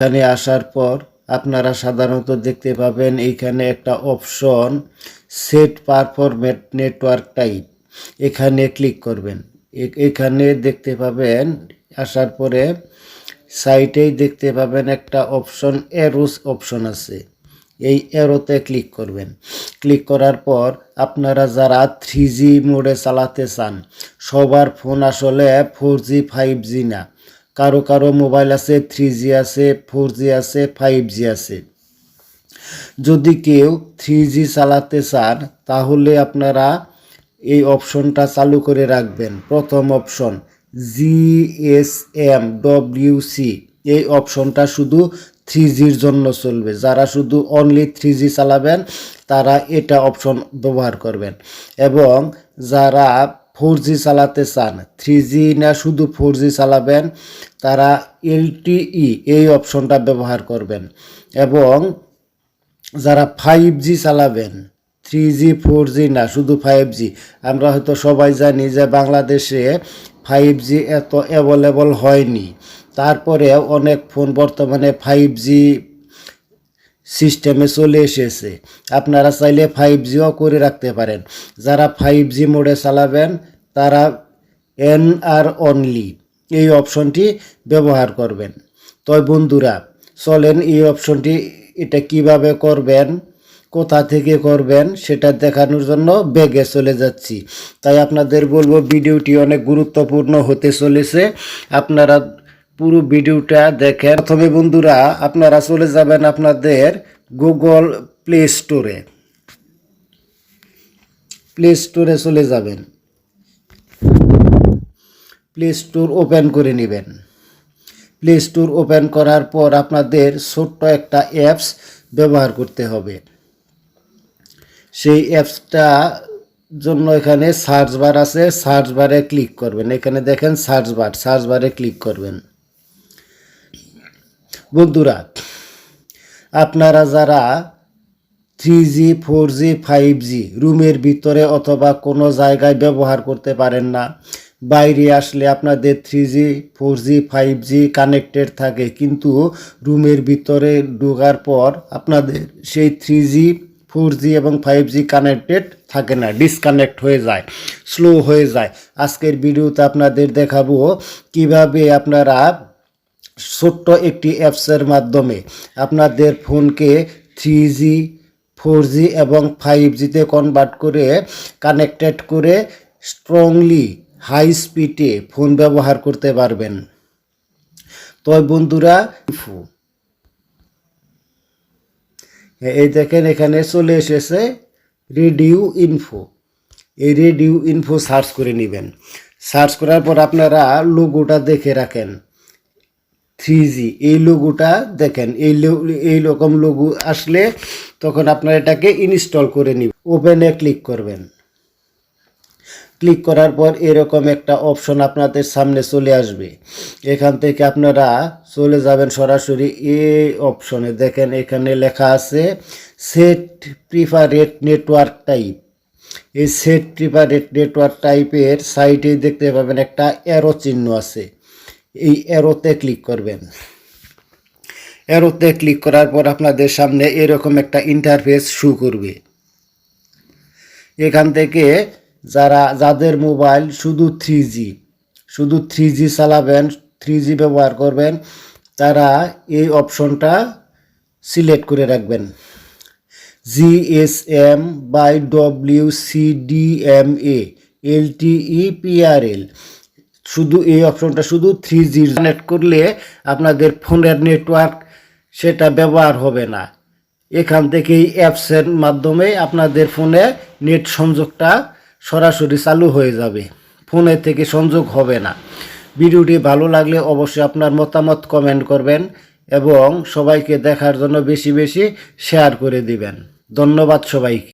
এখানে আসার পর আপনারা সাধারণত দেখতে পাবেন এইখানে একটা option, set preferred network type. এখানে ক্লিক করবেন। এখানে দেখতে পাবেন, আসার পরে সাইটেই দেখতে পাবেন একটা অপশন এরোস অপশন আছে। এই এরোতে ক্লিক করবেন। ক্লিক করার পর আপনারা যারা থ্রি জি মোডে চালাতে চান, সবার ফোন আসলে ফোর জি ফাইভ জি না। কারও কারও মোবাইল আছে থ্রি জি আছে ফোর জি আছে ফাইভ জি আছে। যদি কেউ থ্রি জি চালাতে চান, তাহলে আপনারা এই অপশনটা চালু করে রাখবেন। প্রথম অপশন জিএসএম ডব্লিউসি এই অপশনটা শুধু থ্রি জির জন্য চলবে। যারা শুধু অনলি থ্রি জি চালাবেন, তারা এটা অপশন ব্যবহার করবেন। এবং যারা ফোর জি চালাতে চান। থ্রি জি না শুধু ফোর জি চালাবেন, তারা এলটিই এই অপশনটা ব্যবহার করবেন। এবং যারা ফাইভ জি চালাবেন থ্রি জি ফোর জি না, শুধু ফাইভ জি, আমরা হয়তো সবাই জানি যে বাংলাদেশে ফাইভ জি এত অ্যাভেলেবল হয়নি। তারপরে অনেক ফোন বর্তমানে ফাইভ জি সিস্টেমে চলে এসেছে। আপনারা চাইলে ফাইভ জিও করে রাখতে পারেন। যারা ফাইভ জি মোডে চালাবেন তারা এন আর অনলি এই অপশনটি ব্যবহার করবেন। তবে বন্ধুরা, চলেন এই অপশনটি এটা কীভাবে করবেন, কোথা থেকে করবেন সেটা দেখানোর জন্য বেগে চলে যাচ্ছি। তাই আপনাদের বলব, ভিডিওটি অনেক গুরুত্বপূর্ণ হতে চলেছে। আপনারা পুরো ভিডিওটা দেখেন। প্রথমে বন্ধুরা, আপনারা চলে যাবেন আপনাদের গুগল প্লে স্টোরে প্লে স্টোরে চলে যাবেন। প্লে স্টোর ওপেন করে নেবেন। প্লে স্টোর ওপেন করার পর আপনাদের ছোট্ট একটা অ্যাপস ব্যবহার করতে হবে। সেই অ্যাপসটা জন্য এখানে সার্চ বার আছে সার্চ বারে ক্লিক করবেন। এখানে দেখেন সার্চ বার সার্চ বারে ক্লিক করবেন। বন্ধুরা, আপনারা যারা three G four G five G রুমের ভিতরে অথবা কোনো জায়গায় ব্যবহার করতে পারেন না বাইরে আসলে আপনাদের three G four G five G connected থাকে। কিন্তু রুমের ভিতরে ঢোকার পর আপনাদের সেই থ্রি জি ফোর জি এবং ফাইভ জি কানেক্টেড থাকে না ডিসকানেক্ট হয়ে যায় স্লো হয়ে যায়। আজকের ভিডিওতে আপনাদের দেখাবো কীভাবে আপনারা ছোট্ট একটি অ্যাপসের মাধ্যমে আপনাদের ফোনকে থ্রি জি ফোর জি এবং ফাইভ জিতে কনভার্ট করে কানেক্টেড করে স্ট্রংলি হাই স্পিডে ফোন ব্যবহার করতে পারবেন। তো বন্ধুরা, এই দেখেন এখানে চলে এসেছে রেডিও ইনফো এই রেডিও ইনফো সার্চ করে নেবেন। সার্চ করার পর আপনারা লোগোটা দেখে রাখেন। থ্রি জি এই লোগোটা দেখেন। এই এই রকম লোগো আসলে তখন আপনারা এটাকে ইনস্টল করে নিবেন। ওপেনে ক্লিক করবেন। ক্লিক করার পর এরকম একটা অপশন আপনাদের সামনে চলে আসবে। এখান থেকে আপনারা চলে যাবেন সরাসরি এই অপশনে। দেখেন এখানে লেখা আছে সেট প্রিফারেট নেটওয়ার্ক টাইপ এই সেট প্রিফারেট নেটওয়ার্ক টাইপের সাইটে দেখতে পাবেন একটা অ্যারো চিহ্ন আছে। এই অ্যারোতে ক্লিক করবেন। অ্যারোতে ক্লিক করার পর আপনাদের সামনে এরকম একটা ইন্টারফেস শু করবে। এখান থেকে যারা, যাদের মোবাইল শুধু থ্রি জি শুধু থ্রি জি চালাবেন থ্রি জি ব্যবহার করবেন, তারা এই অপশনটা সিলেক্ট করে রাখবেন। GSM by W C D M A L T E PRL শুধু এই অপশনটা শুধু থ্রি জি কানেক্ট করলে আপনাদের ফোনের নেটওয়ার্ক সেটা ব্যবহার হবে না। এখান থেকে এই অ্যাপসের মাধ্যমে আপনাদের ফোনে নেট সংযোগটা সরাসরি চালু হয়ে যাবে। ফোনে থেকে সংযোগ হবে না। ভিডিওটি ভালো লাগলে অবশ্যই আপনার মতামত কমেন্ট করবেন এবং সবাইকে দেখার জন্য বেশি বেশি শেয়ার করে দিবেন। ধন্যবাদ সবাইকে।